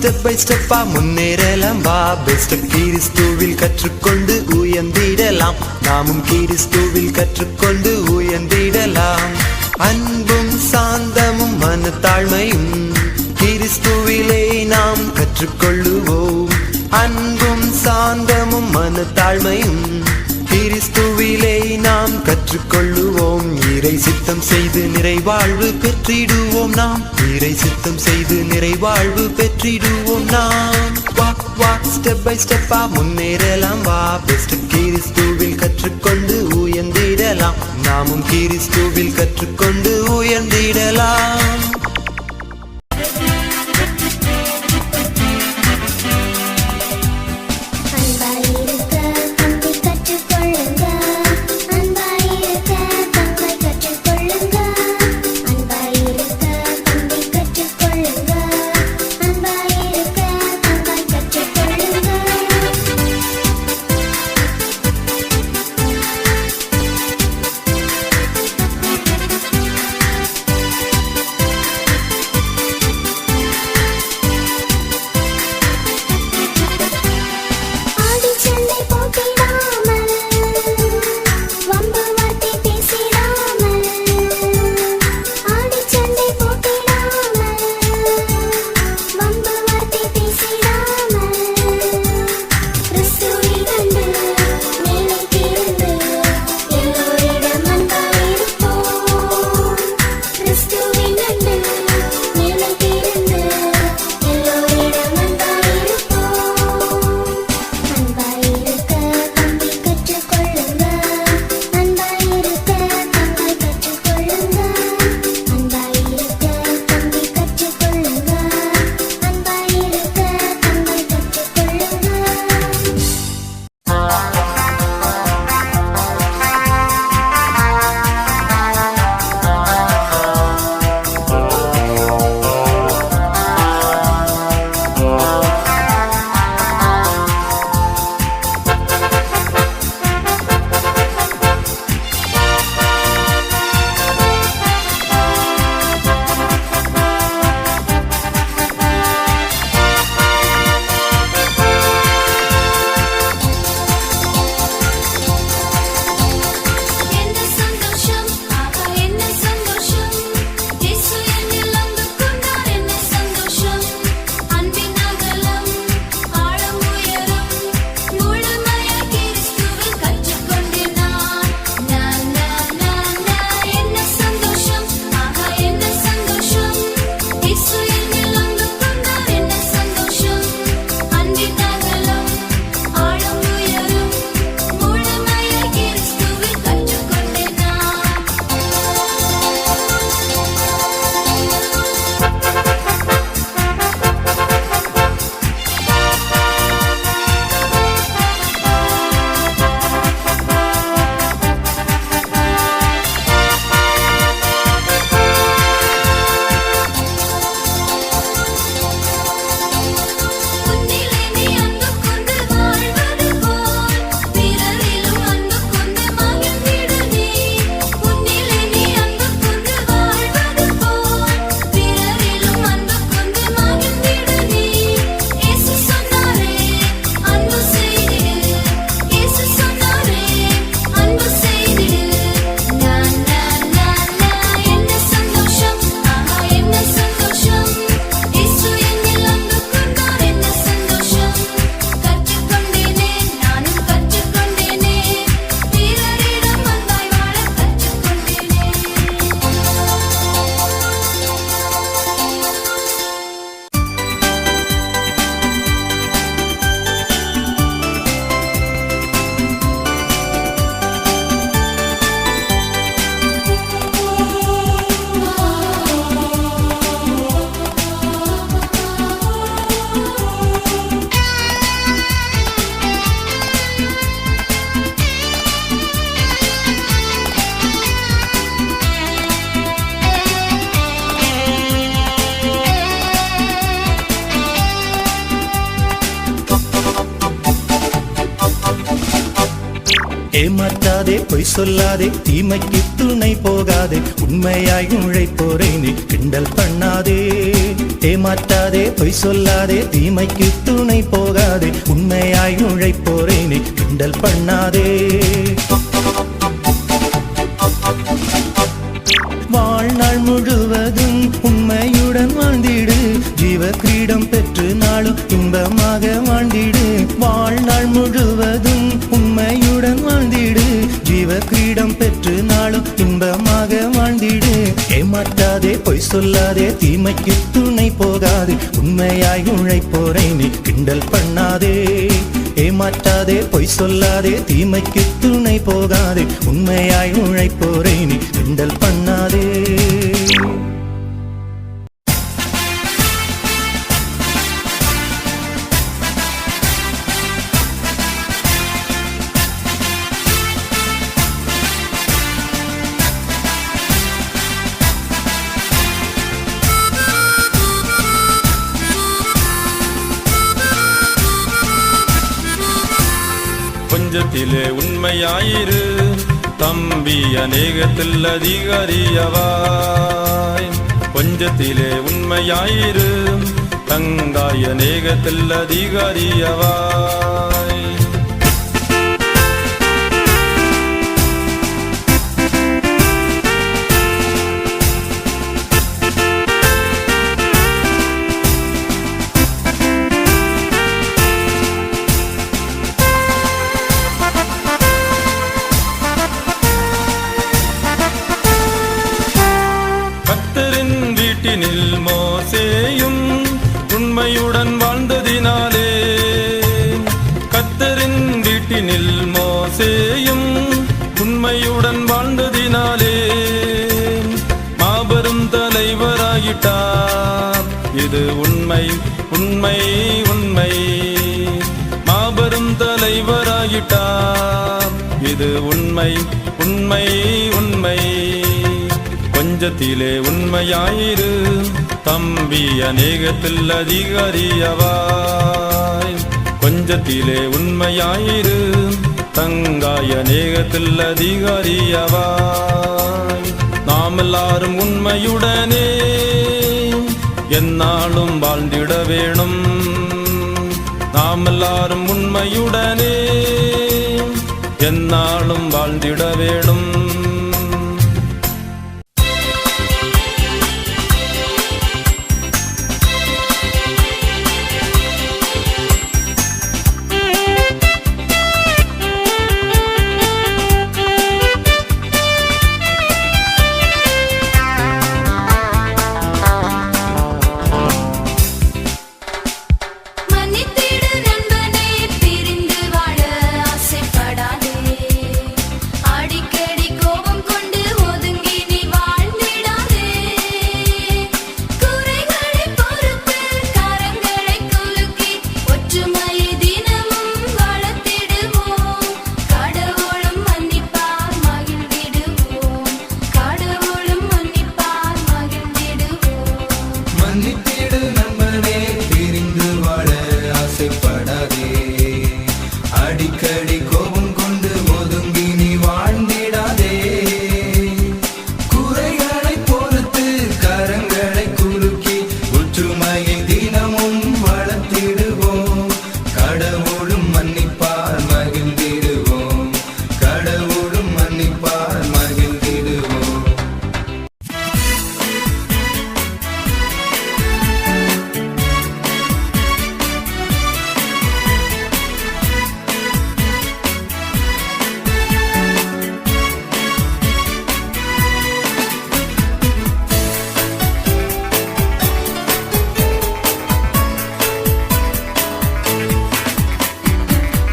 Step by ஸ்டெப்பா முன்னேறலாம். வா பெஸ்ட் கிறிஸ்துவில் கற்றுக்கொண்டு உயர்ந்திடலாம். நாமும் கிறிஸ்துவில் கற்றுக்கொண்டு உயர்ந்திடலாம். அன்பும் சாந்தமும் மன தாழ்மையும் கிறிஸ்துவிலே நாம் கற்றுக்கொள்ளுவோம். அன்பும் சாந்தமும் மன தாழ்மையும் கிறிஸ்துவிலே நாம் கற்றுக்கொள்ளுவோம். இறை சித்தம் செய்து நிறைவாழ்வு பெற்றிடுவோம் நாம். இறை சித்தம் செய்து நிறைவாழ்வு பெற்றிடுவோம் நாம். வாக் வாக் ஸ்டெப் பை ஸ்டெப்பா முன்னேறலாம். வா பெஸ்ட் கிறிஸ்துவில் கற்றுக்கொண்டு உயர்ந்திடலாம். நாமும் கிறிஸ்துவில் கற்றுக்கொண்டு உயர்ந்திடலாம். சொல்லாதே தீமைக்கு துணை போகாதே உண்மையாய் உழைப்போரை நீ கிண்டல் பண்ணாதே. ஏமாற்றாதே பொய் சொல்லாதே தீமைக்கு துணை போகாதே உண்மையாய் உழைப்போரை நீ கிண்டல் பண்ணாதே. வாழ்நாள் முழுவதும் உண்மையுடன் வாழ்ந்திடு ஜீவ கிரீடம் பெற்று நாளும் இன்பமாக வாழ்ந்திடு. வாழ்நாள் முழு சொல்லாதே பொய் சொல்லாதே தீமைக்கு துணை போகாது. உண்மையாய் உழைப்போரை நீ கிண்டல் பண்ணாதே. ஏமாற்றாதே பொய் சொல்லாதே தீமைக்கு துணை போகாதே. உண்மையாய் உழைப்போரை நீ கிண்டல் பண்ணாதே. கொஞ்சத்திலே உண்மையாயிரு. தம்பி அநேகத்தில் அதிகாரியவாய். கொஞ்சத்திலே உண்மையாயிரு. தங்காய் அநேகத்தில் அதிகாரியவாய். வீட்டினில் மோசேயும் உண்மையுடன் வாழ்ந்ததினாலே. கத்தரின் வீட்டினில் மோசேயும் உண்மையுடன் வாழ்ந்ததினாலே. மாபெரும் தலைவராகிட்டார் இது உண்மை உண்மை உண்மை. மாபெரும் தலைவராகிட்டார் இது உண்மை உண்மை உண்மை. நெஞ்சத்திலே உண்மையாயிரு. தம்பி அநேகத்தில் அதிகாரியவாய். கொஞ்சத்திலே உண்மையாயிரு. தங்காய் அநேகத்தில் அதிகாரியவாய். நாம் எல்லாரும் உண்மையுடனே என்னாலும் வாழ்ந்திட வேணும். நாம் எல்லாரும் உண்மையுடனே என்னாலும் வாழ்ந்திட வேணும்.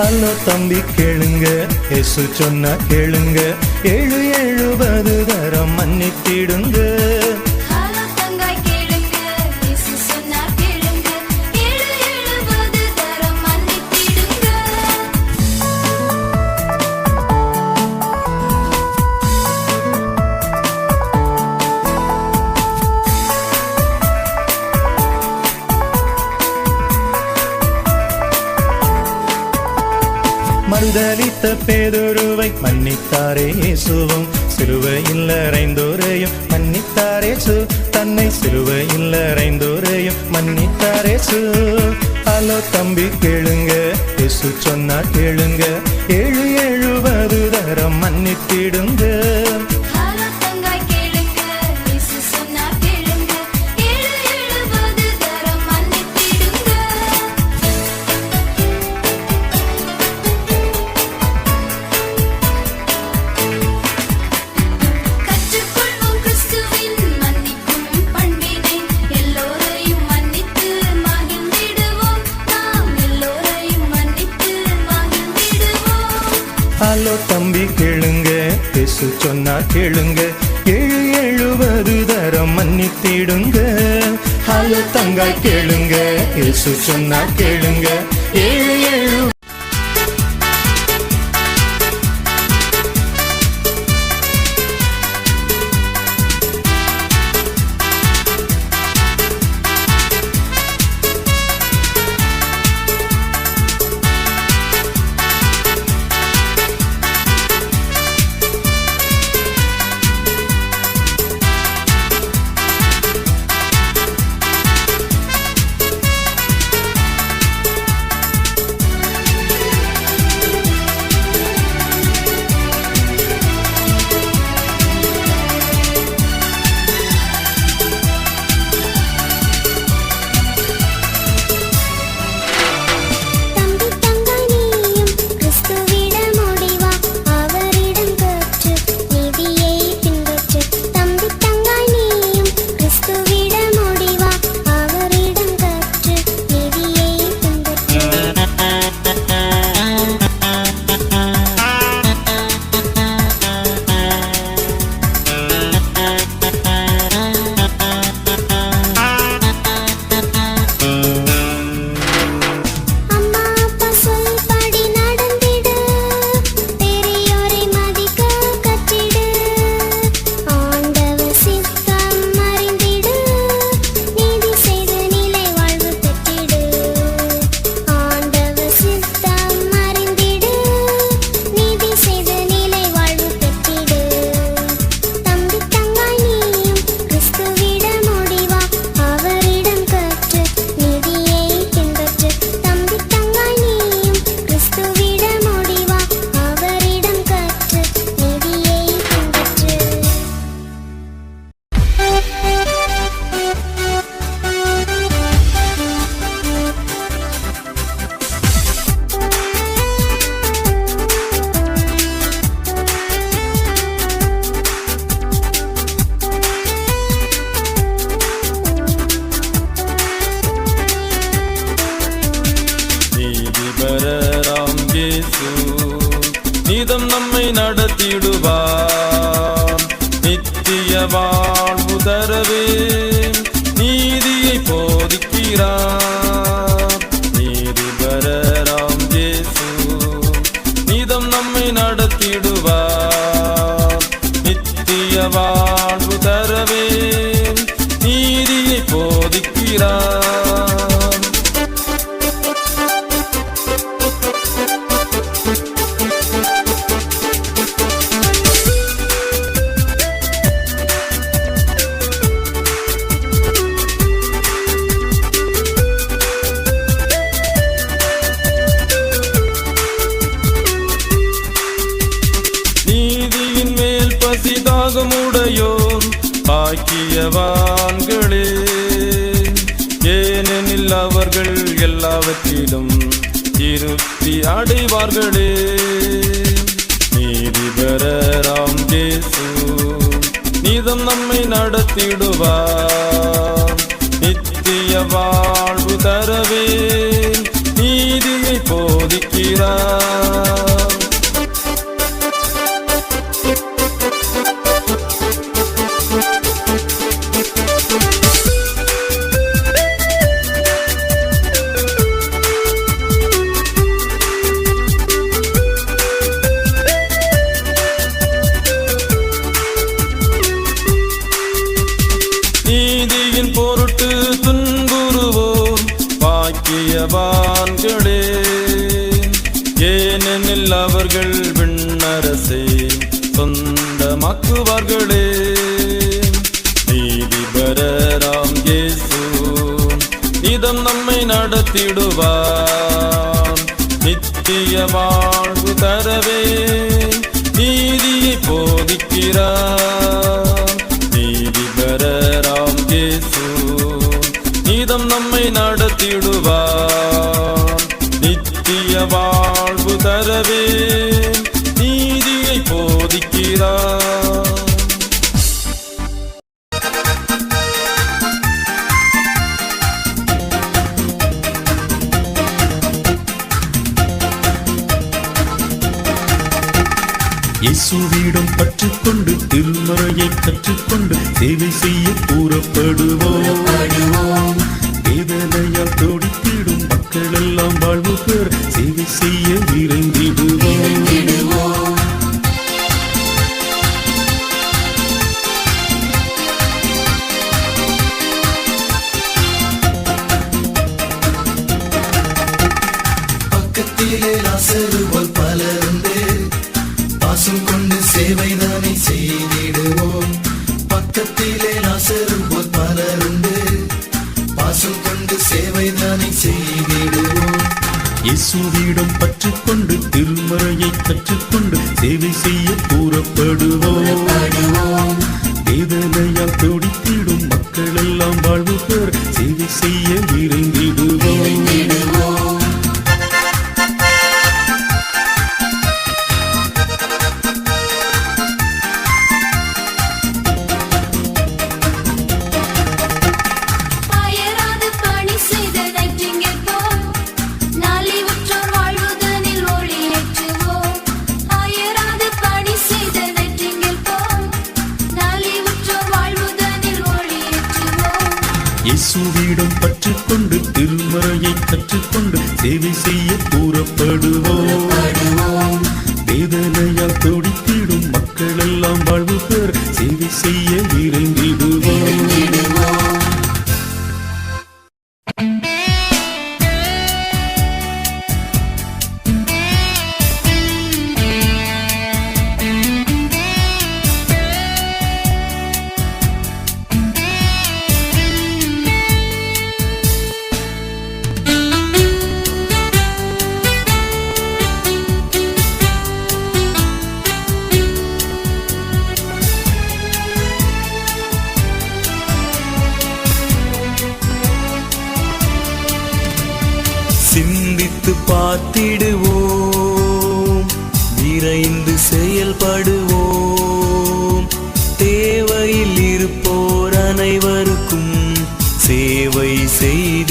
ஹலோ தம்பி கேளுங்க. எசு சொன்னா கேளுங்க. ஏழு எழுபது தரம் மன்னித்திடுங்க. பட்ட பேருருவை மன்னித்தாரே இயேசுவும். சிலுவையில் அறைந்தோரையும் மன்னித்தாரே சு தன்னை சிலுவையில் அறைந்தோரையும் மன்னித்தாரே சு ஹலோ தம்பி கேளுங்க. இயேசு சொன்னார் கேளுங்க. ஏழு எழுபது தரம் மன்னித்திடுங்க. இயேசு சொன்னா கேளுங்க. ஏழு எழுபது தரம் மன்னித்திடுங்க. ஹலோ தங்கா கேளுங்க. இயேசு சொன்னா கேளுங்க. ஏழு எழு செய்வார்களே. நடத்திடுவார் பாசம் கொண்டு சேவைதானே செய்திடுவோம். பக்கத்திலே லாசரு போல் பலருண்டு பாசம் கொண்டு சேவைதானே செய்திடுவோம். இயேசுவிடம் பற்றுக்கொண்டு திருமறையை கற்றுக்கொண்டு சேவை செய்ய கூறப்படுவோம். வேதனையால் துடித்திடும் மக்கள் எல்லாம் வாழ்வு பெற சேவை செய்ய விரைந்திடுவோம் இயேசுவிடம் பற்றுக்கொண்டு திருமறையை கற்றுக்கொண்டு சேவை செய்ய கூறப்படுவோம். வேதனையால் துடித்திடும் மக்கள் எல்லாம் வாழ்வு பெற சேவை செய்ய விரைந்திடுவோம் இணைந்து செயல்படுவோம். தேவையில் இருப்போர் அனைவருக்கும் சேவை செய்திடுவோம்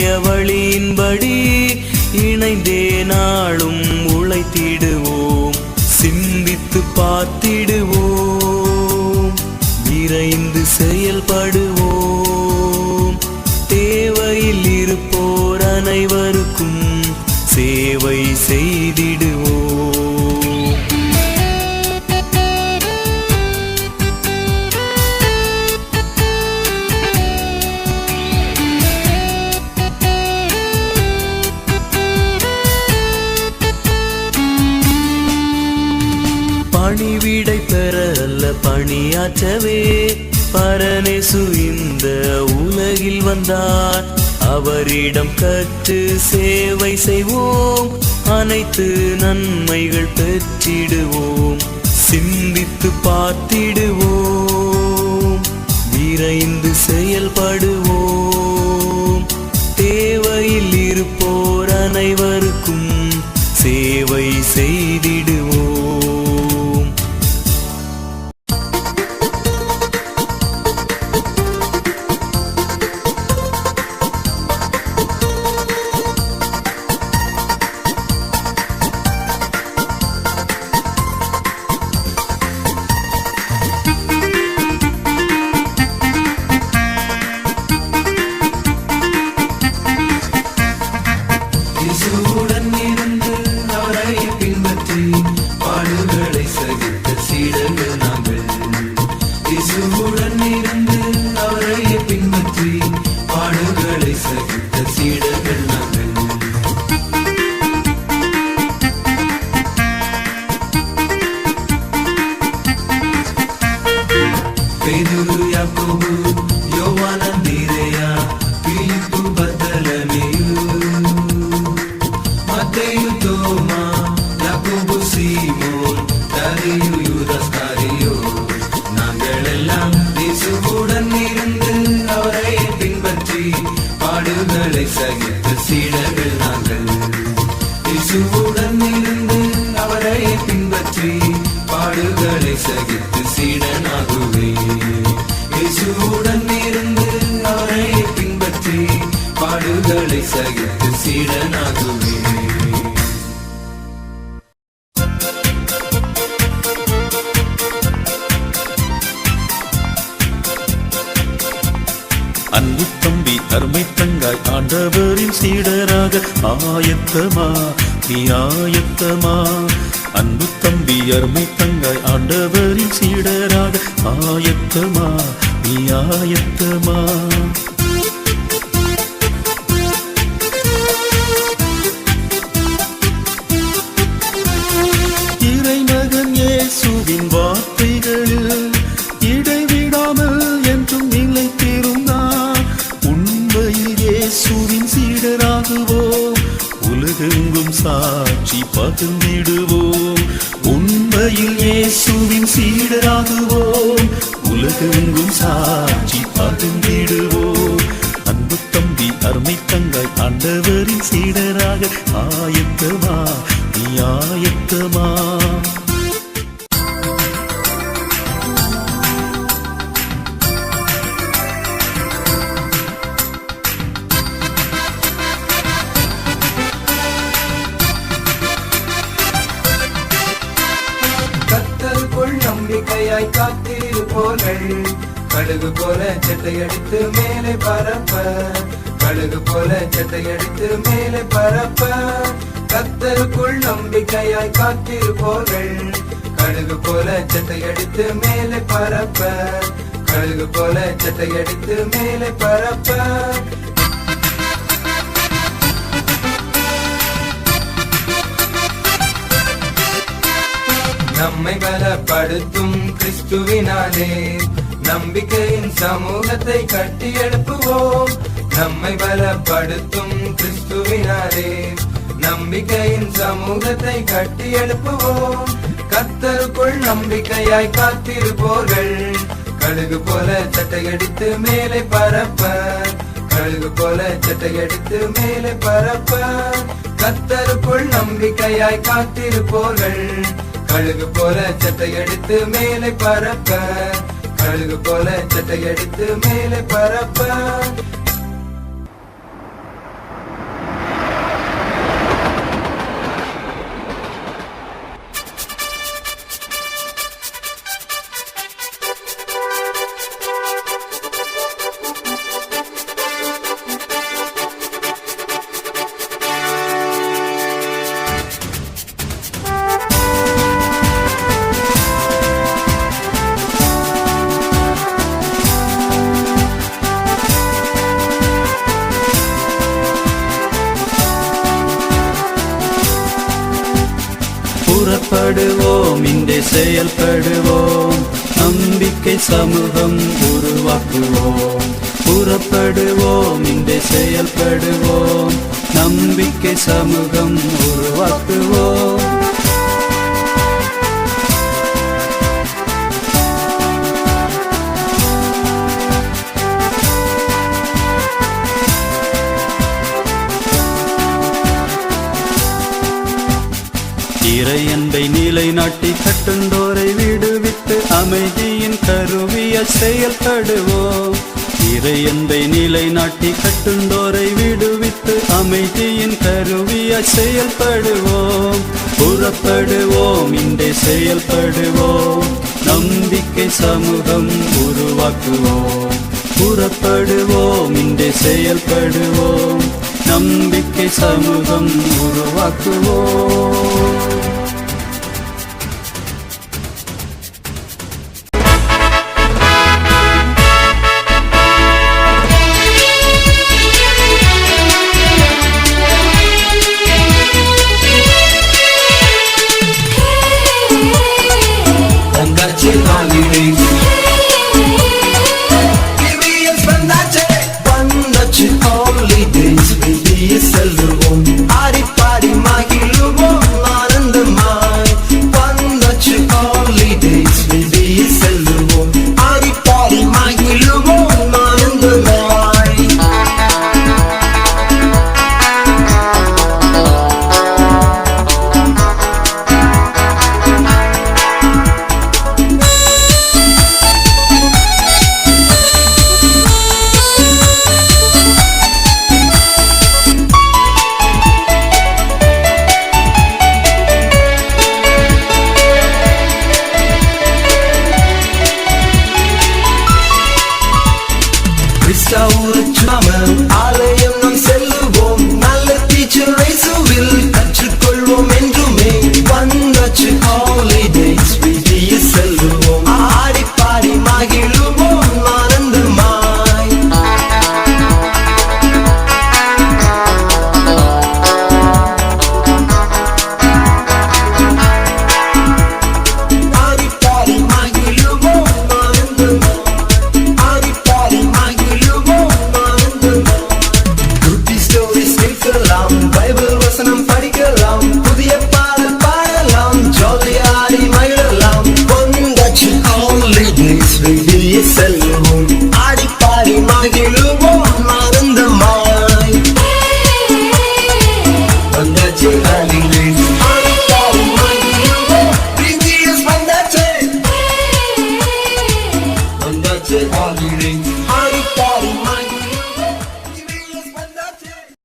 காட்டிய வழியின்படி இணைந்தே நாளும் உழைத்திடுவோம். சிந்தித்து பார்த்திடுவோம். விரைந்து செயல்படுவோம். அவரிடம் கற்று சேவை செய்வோம். அனைத்து நன்மைகள் பெற்றிடுவோம். சிந்தித்து பார்த்திடுவோம். விரைந்து செயல்படுவோம். தேவையில் இருப்போர் அனைவருக்கும் சேவை செய்திடுவோம். ప్రభువు యోవానందిరే ஆயத்தமா நீ ஆயத்தமா. அன்பு தம்பி அருமை தங்காய் ஆண்டவரின் சீடராக ஆயத்தமா நீ ஆயத்தமா. இறைமகன் இயேசுவின் வார்த்தைகளில் சாட்சி பகிர்ந்திடுவோம். உண்மையில் இயேசுவின் சீடராகுவோம். உலகெங்கும் சாட்சி பகிர்ந்திடுவோம். அன்பு தம்பி அருமை தங்காய் ஆண்டவரின் சீடராக ஆயத்தமா நீ ஆயத்தமா. கழுகு போல சட்டை அடித்து மேலே பரப்ப. கழுகு போல சட்டை அடித்து மேலே பரப்ப. கத்தருக்குள் நம்பிக்கையாய் காத்திருப்போர்கள். கழுகு போல சட்டை அடித்து மேலே பரப்ப. கழுகு போல சட்டை அடித்து மேலே பரப்ப. நம்மை பலப்படுத்தும் கிறிஸ்துவினாலே நம்பிக்கையின் சமூகத்தை கட்டி எழுப்புவோம் நம்மை பலப்படுத்தும் கிறிஸ்துவினாரே நம்பிக்கையின் சமூகத்தை கட்டி எழுப்புவோம் கத்தருக்குள் நம்பிக்கையாய் காத்திருப்போர்கள். கழுகு போல சட்டையடித்து மேலே பரப்ப. கழுகு போல சட்டையடித்து மேலே பரப்ப. கத்தருக்குள் நம்பிக்கையாய் காத்திருப்போர்கள். கழுகு போல சட்டையடித்து மேலே பரப்ப. அழகு போல சட்டையடித்து மேலே பரப்ப. செயல்படுவோம். நம்பிக்கை சமூகம் உருவாக்குவோம். புறப்படுவோம் இன்றே செயல்படுவோம். நம்பிக்கை சமூகம் உருவாக்குவோம். இறையன்பை நிலைநாட்டி கட்டுண்டோரை விடுவித்து அமைதியின் கருவிய செயல்படுவோம் இறையன்பை நிலைநாட்டி கட்டுண்டோரை விடுவித்து அமைதியின் கருவிய செயல்படுவோம் புறப்படுவோம் இன்றே செயல்படுவோம் நம்பிக்கை சமூகம் உருவாக்குவோம். புறப்படுவோம் இன்றே செயல்படுவோம் நம்பிக்கை சமூகம் உருவாக்குவோம்.